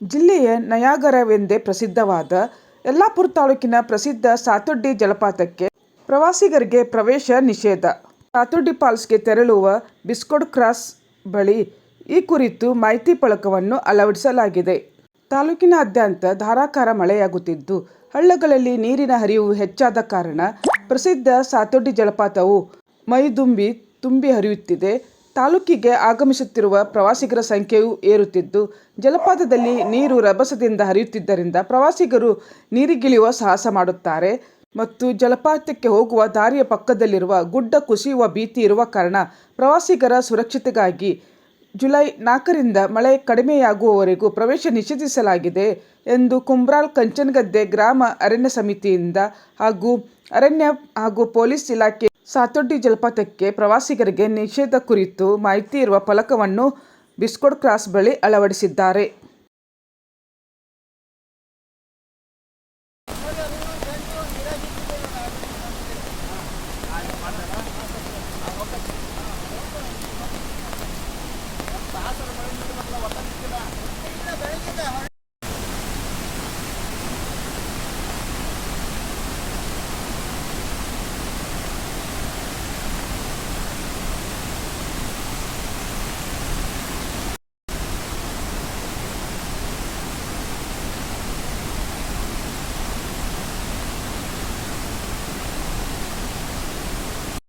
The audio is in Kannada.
ಜಿಲ್ಲೆಯ ನಯಾಗರವೆಂದೇ ಪ್ರಸಿದ್ಧವಾದ ಯಲ್ಲಾಪುರ ತಾಲೂಕಿನ ಪ್ರಸಿದ್ಧ ಸಾತೊಡ್ಡಿ ಜಲಪಾತಕ್ಕೆ ಪ್ರವಾಸಿಗರಿಗೆ ಪ್ರವೇಶ ನಿಷೇಧ. ಸಾತೊಡ್ಡಿ ಫಾಲ್ಸ್ಗೆ ತೆರಳುವ ಬಿಸ್ಕೋಡ್ ಕ್ರಾಸ್ ಬಳಿ ಈ ಕುರಿತು ಮಾಹಿತಿ ಫಲಕವನ್ನು ಅಳವಡಿಸಲಾಗಿದೆ. ತಾಲೂಕಿನಾದ್ಯಂತ ಧಾರಾಕಾರ ಮಳೆಯಾಗುತ್ತಿದ್ದು, ಹಳ್ಳಗಳಲ್ಲಿ ನೀರಿನ ಹರಿವು ಹೆಚ್ಚಾದ ಕಾರಣ ಪ್ರಸಿದ್ಧ ಸಾತೊಡ್ಡಿ ಜಲಪಾತವು ಮೈದುಂಬಿ ತುಂಬಿ ಹರಿಯುತ್ತಿದೆ. ತಾಲೂಕಿಗೆ ಆಗಮಿಸುತ್ತಿರುವ ಪ್ರವಾಸಿಗರ ಸಂಖ್ಯೆಯೂ ಏರುತ್ತಿದ್ದು, ಜಲಪಾತದಲ್ಲಿ ನೀರು ರಭಸದಿಂದ ಹರಿಯುತ್ತಿದ್ದರಿಂದ ಪ್ರವಾಸಿಗರು ನೀರಿಗಿಳಿಯುವ ಸಾಹಸ ಮಾಡುತ್ತಾರೆ. ಮತ್ತು ಜಲಪಾತಕ್ಕೆ ಹೋಗುವ ದಾರಿಯ ಪಕ್ಕದಲ್ಲಿರುವ ಗುಡ್ಡ ಕುಸಿಯುವ ಭೀತಿ ಇರುವ ಕಾರಣ ಪ್ರವಾಸಿಗರ ಸುರಕ್ಷತೆಗಾಗಿ ಜುಲೈ ನಾಲ್ಕರಿಂದ ಮಳೆ ಕಡಿಮೆಯಾಗುವವರೆಗೂ ಪ್ರವೇಶ ನಿಷೇಧಿಸಲಾಗಿದೆ ಎಂದು ಕುಂಬ್ರಾಲ್ ಕಂಚನಗದ್ದೆ ಗ್ರಾಮ ಅರಣ್ಯ ಸಮಿತಿಯಿಂದ ಹಾಗೂ ಅರಣ್ಯ ಹಾಗೂ ಪೊಲೀಸ್ ಇಲಾಖೆ ಸಾತೊಡ್ಡಿ ಜಲಪಾತಕ್ಕೆ ಪ್ರವಾಸಿಗರಿಗೆ ನಿಷೇಧ ಕುರಿತು ಮಾಹಿತಿ ಇರುವ ಫಲಕವನ್ನು ಬಿಸ್ಕೋಡ್ ಕ್ರಾಸ್ ಬಳಿ ಅಳವಡಿಸಿದ್ದಾರೆ.